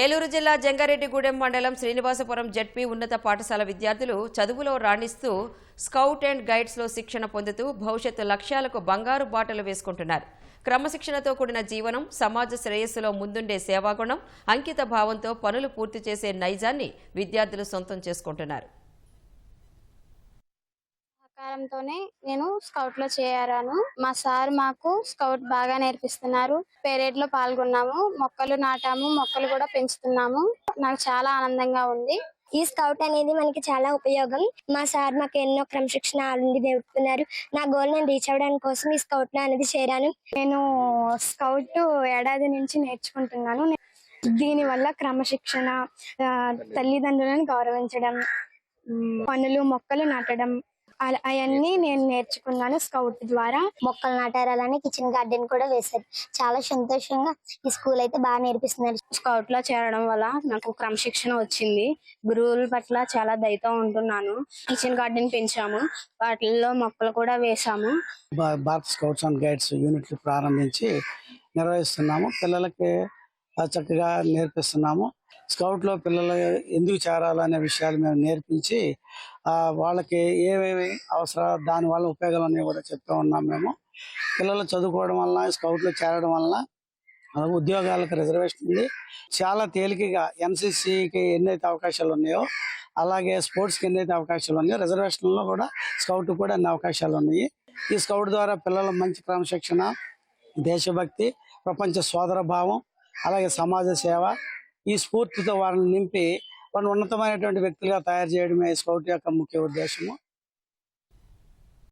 ఏలూరు జిల్లా జంగారెడ్డిగూడెం మండలం శ్రీనివాసపురం జడ్పీ ఉన్నత పాఠశాల విద్యార్థులు చదువులో రాణిస్తూ స్కౌట్ అండ్ గైడ్స్లో శిక్షణ పొందుతూ భవిష్యత్తు లక్ష్యాలకు బంగారు బాటలు వేసుకుంటున్నారు. క్రమశిక్షణతో కూడిన జీవనం సమాజ శ్రేయస్సులో ముందుండే సేవాగుణం అంకిత భావంతో పనులు పూర్తి చేసే నైజాన్ని విద్యార్థులు సొంతం చేసుకుంటున్నారు. సహకారంతోనే నేను స్కౌట్లో చేరాను. మా సార్ మాకు స్కౌట్ బాగా నేర్పిస్తున్నారు. పెరేడ్లో పాల్గొన్నాము. మొక్కలు నాటాము. మొక్కలు కూడా పెంచుతున్నాము. నాకు చాలా ఆనందంగా ఉంది. ఈ స్కౌట్ అనేది మనకి చాలా ఉపయోగం. మా సార్ మాకు ఎన్నో క్రమశిక్షణ అనేది నేర్పుతున్నారు. నా గోల్ నేను రీచ్ అవ్వడానికి కోసం ఈ స్కౌట్లో అనేది చేరాను. నేను స్కౌట్ ఏడాది నుంచి నేర్చుకుంటున్నాను. దీని వల్ల క్రమశిక్షణ తల్లిదండ్రులను గౌరవించడం పనులు మొక్కలు నాటడం అవన్నీ నేను నేర్చుకున్నాను స్కౌట్ ద్వారా. మొక్కలు నాటారు అలానే కిచెన్ గార్డెన్ కూడా వేశారు. చాలా సంతోషంగా ఈ స్కూల్ అయితే బాగా నేర్పిస్తున్నారు. స్కౌట్లో చేరడం వల్ల నాకు క్రమశిక్షణ వచ్చింది. గురువుల పట్ల చాలా దయతో ఉంటున్నాను. కిచెన్ గార్డెన్ పెంచాము. వాటిల్లో మొక్కలు కూడా వేసాము భా- భారత్ స్కౌట్స్ అండ్ గైడ్స్ యూనిట్లు ప్రారంభించి నిర్వహిస్తున్నాము. పిల్లలకి చక్కగా నేర్పిస్తున్నాము. స్కౌట్లో పిల్లలు ఎందుకు చేరాలనే విషయాలు మేము నేర్పించి వాళ్ళకి ఏమేమి అవసరాలు దాని వల్ల ఉపయోగాలు అనేవి కూడా చెప్తూ ఉన్నాం మేము. పిల్లలు చదువుకోవడం వలన స్కౌట్లో చేరడం వలన ఉద్యోగాలకు రిజర్వేషన్ ఉంది. చాలా తేలికగా ఎన్సీసీకి ఎన్నైతే అవకాశాలు ఉన్నాయో అలాగే స్పోర్ట్స్కి ఎన్నైతే అవకాశాలు ఉన్నాయో రిజర్వేషన్లో కూడా స్కౌట్ కూడా అన్ని అవకాశాలు ఉన్నాయి. ఈ స్కౌట్ ద్వారా పిల్లల మంచి క్రమశిక్షణ దేశభక్తి ప్రపంచ సోదర భావం అలాగే సమాజ సేవ ఈ స్ఫూర్తితో వారిని నింపి వారిని ఉన్నతమైనటువంటి వ్యక్తులుగా తయారు చేయడమే స్కౌట్ యొక్క ముఖ్య ఉద్దేశము.